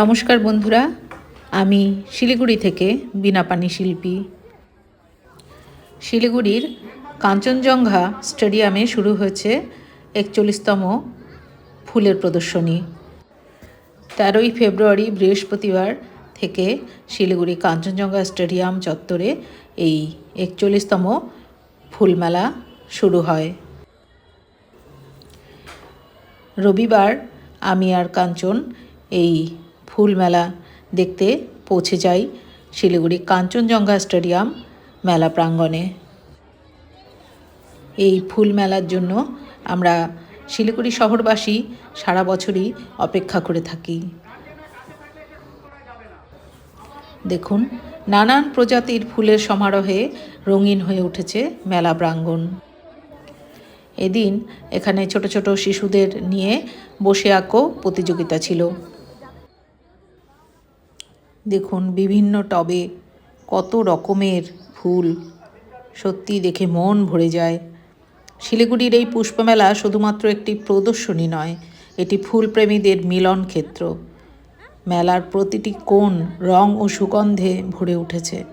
নমস্কার বন্ধুরা, আমি শিলিগুড়ি থেকে বীণাপানি শিল্পী। শিলিগুড়ির কাঞ্চনজঙ্ঘা স্টেডিয়ামে শুরু হয়েছে একচল্লিশতম ফুলের প্রদর্শনী। তেরোই ফেব্রুয়ারি বৃহস্পতিবার থেকে শিলিগুড়ি কাঞ্চনজঙ্ঘা স্টেডিয়াম চত্বরে এই একচল্লিশতম ফুলমেলা শুরু হয়। রবিবার আমি আর কাঞ্চন এই ফুল মেলা দেখতে পৌঁছে যাই শিলিগুড়ি কাঞ্চনজঙ্ঘা স্টেডিয়াম মেলা প্রাঙ্গণে। এই ফুল মেলার জন্য আমরা শিলিগুড়ি শহরবাসী সারা বছরই অপেক্ষা করে থাকি। দেখুন, নানান প্রজাতির ফুলের সমারোহে রঙিন হয়ে উঠেছে মেলা প্রাঙ্গণ। এদিন এখানে ছোট ছোট শিশুদের নিয়ে বসে আঁকো প্রতিযোগিতা ছিল। দেখুন বিভিন্ন টবে কত রকমের ফুল। সত্যি দেখে মন ভরে যায়। শিলিগুড়ির এই পুষ্পমেলা শুধুমাত্র একটি প্রদর্শনী নয়, এটি ফুলপ্রেমীদের মিলন ক্ষেত্র। মেলার প্রতিটি কোণ, রং ও সুগন্ধে ভরে উঠেছে।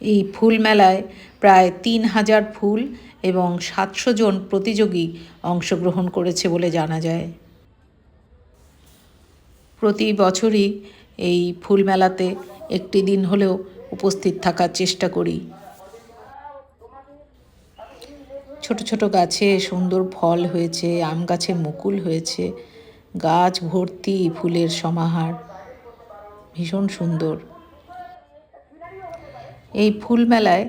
এই ফুল মেলায় প্রায় তিন হাজার ফুল এবং সাতশো জন প্রতিযোগী অংশগ্রহণ করেছে বলে জানা যায়। প্রতি বছরই এই ফুল মেলাতে একটি দিন হলেও উপস্থিত থাকার চেষ্টা করি। ছোট ছোট গাছে সুন্দর ফল হয়েছে, আম গাছে মুকুল হয়েছে, গাছ ভর্তি ফুলের সমাহার, ভীষণ সুন্দর। এই ফুল মেলায়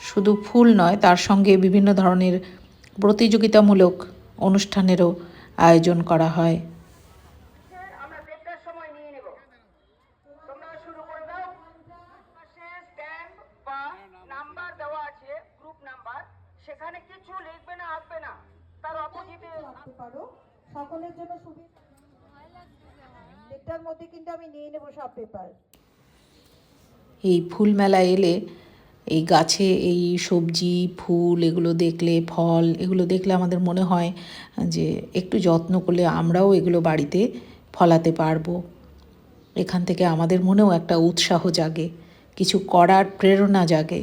শুধু ফুল নয়, তার সঙ্গে বিভিন্ন ধরনের প্রতিযোগিতামূলক অনুষ্ঠানেরও আয়োজন করা হয় আমরা দেড়টার সময় নিয়ে নেব তোমরা শুরু করে দাও পাশে স্ট্যাম্প বা নাম্বার দেওয়া আছে গ্রুপ নাম্বার সেখানে কিছু লিখবে না আঁকবে না তার অপোজিটে রাখতে পারো। সকলের জন্য সুবিধা মধ্যে কিন্তু আমি নিয়ে নেব সব পেপার। এই ফুল মেলা এলে এই গাছে এই সবজি, ফুল এগুলো দেখলে, ফল এগুলো দেখলে আমাদের মনে হয় যে একটু যত্ন করলে আমরাও এগুলো বাড়িতে ফলাতে পারব। এখান থেকে আমাদের মনেও একটা উৎসাহ জাগে, কিছু করার প্রেরণা জাগে।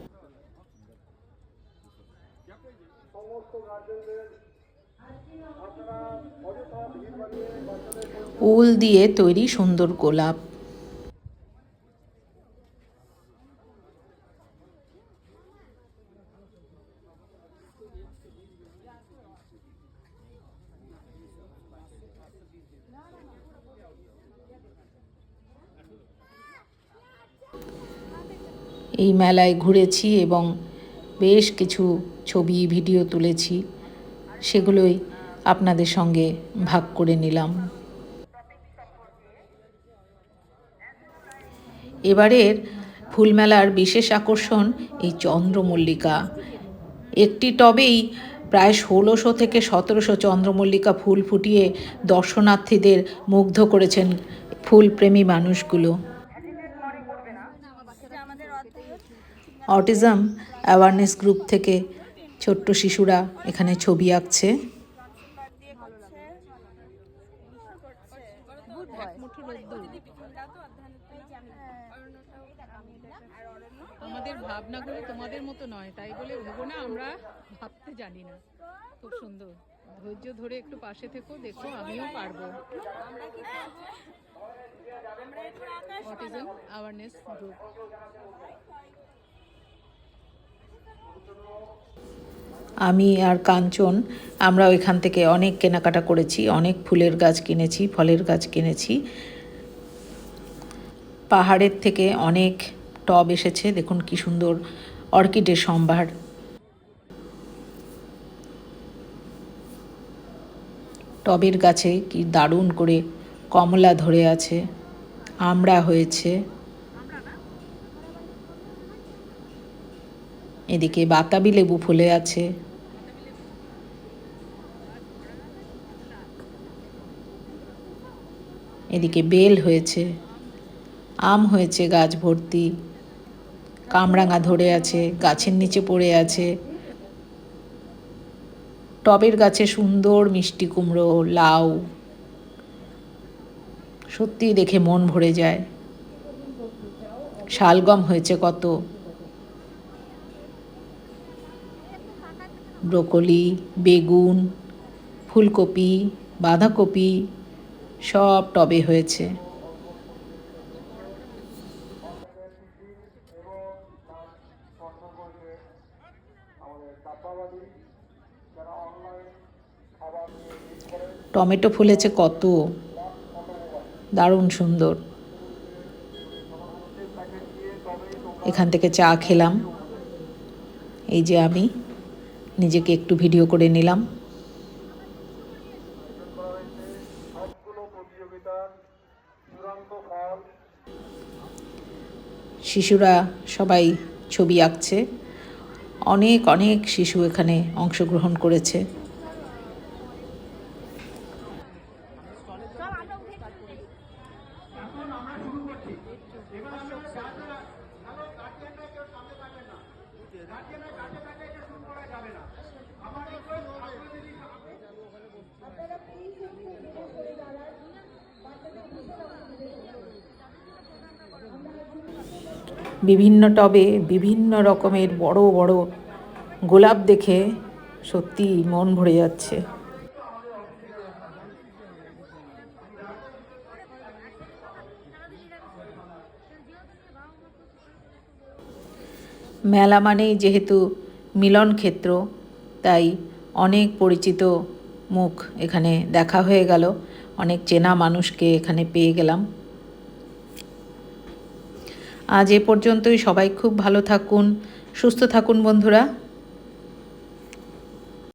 উল দিয়ে তৈরি সুন্দর গোলাপ। এই মেলায় ঘুরেছি এবং বেশ কিছু ছবি, ভিডিও তুলেছি। সেগুলোই আপনাদের সঙ্গে ভাগ করে নিলাম। এবারের ফুলমেলার বিশেষ আকর্ষণ এই চন্দ্রমল্লিকা। একটি টবেই প্রায় ষোলোশো থেকে সতেরোশো চন্দ্রমল্লিকা ফুল ফুটিয়ে দর্শনার্থীদের মুগ্ধ করেছেন ফুলপ্রেমী মানুষগুলো। অটিজম অ্যাওয়ারনেস গ্রুপ থেকে ছোট্ট শিশুরা এখানে ছবি আঁকছে। আমাদের ভাবনাগুলো তোমাদের মতো নয়, তাই বলে ভেবো না, আমরা ভাবতে জানি না। খুব সুন্দর। ধৈর্য ধরে একটু পাশে থেকো, দেখো আমিও পারব। অ্যাওয়ারনেস গ্রুপ আমি আর কাঞ্চন আমরা এখান থেকে অনেক কেনাকাটা করেছি, অনেক ফুলের গাছ কিনেছি, ফলের গাছ কিনেছি। পাহাড়ের থেকে অনেক টব এসেছে, দেখুন কি সুন্দর অর্কিডের সম্ভার। টবের গাছে কি দারুণ করে কমলা ধরে আছে আমড়া হয়েছে। এদিকে বাতাবি লেবু ফুলে আছে। এদিকে বেল হয়েছে, আম হয়েছে গাছ ভর্তি। কামরাঙা ধরে আছে, গাছের নিচে পড়ে আছে। টবের গাছে সুন্দর মিষ্টি কুমড়ো, লাউ। সত্যি দেখে মন ভরে যায়। শালগম হয়েছে কত। ব্রোকলি, বেগুন, ফুলকপি, বাঁধাকপি সব টবে হয়েছে। টমেটো ফুলেছে কত? দারুণ সুন্দর। এখান থেকে চা খেলাম। এই যে আমি, নিজেকে একটু ভিডিও করে নিলাম। শিশুরা সবাই ছবি আঁকছে। অনেক অনেক শিশু এখানে অংশগ্রহণ করেছে। বিভিন্ন টবে বিভিন্ন রকমের বড় বড় গোলাপ দেখে সত্যি মন ভরে যাচ্ছে। মেলা মানেই যেহেতু মিলন ক্ষেত্র, তাই অনেক পরিচিত মুখ এখানে দেখা হয়ে গেল, অনেক চেনা মানুষকে এখানে পেয়ে গেলাম। আজ এ পর্যন্তই। সবাই খুব ভালো থাকুন সুস্থ থাকুন বন্ধুরা।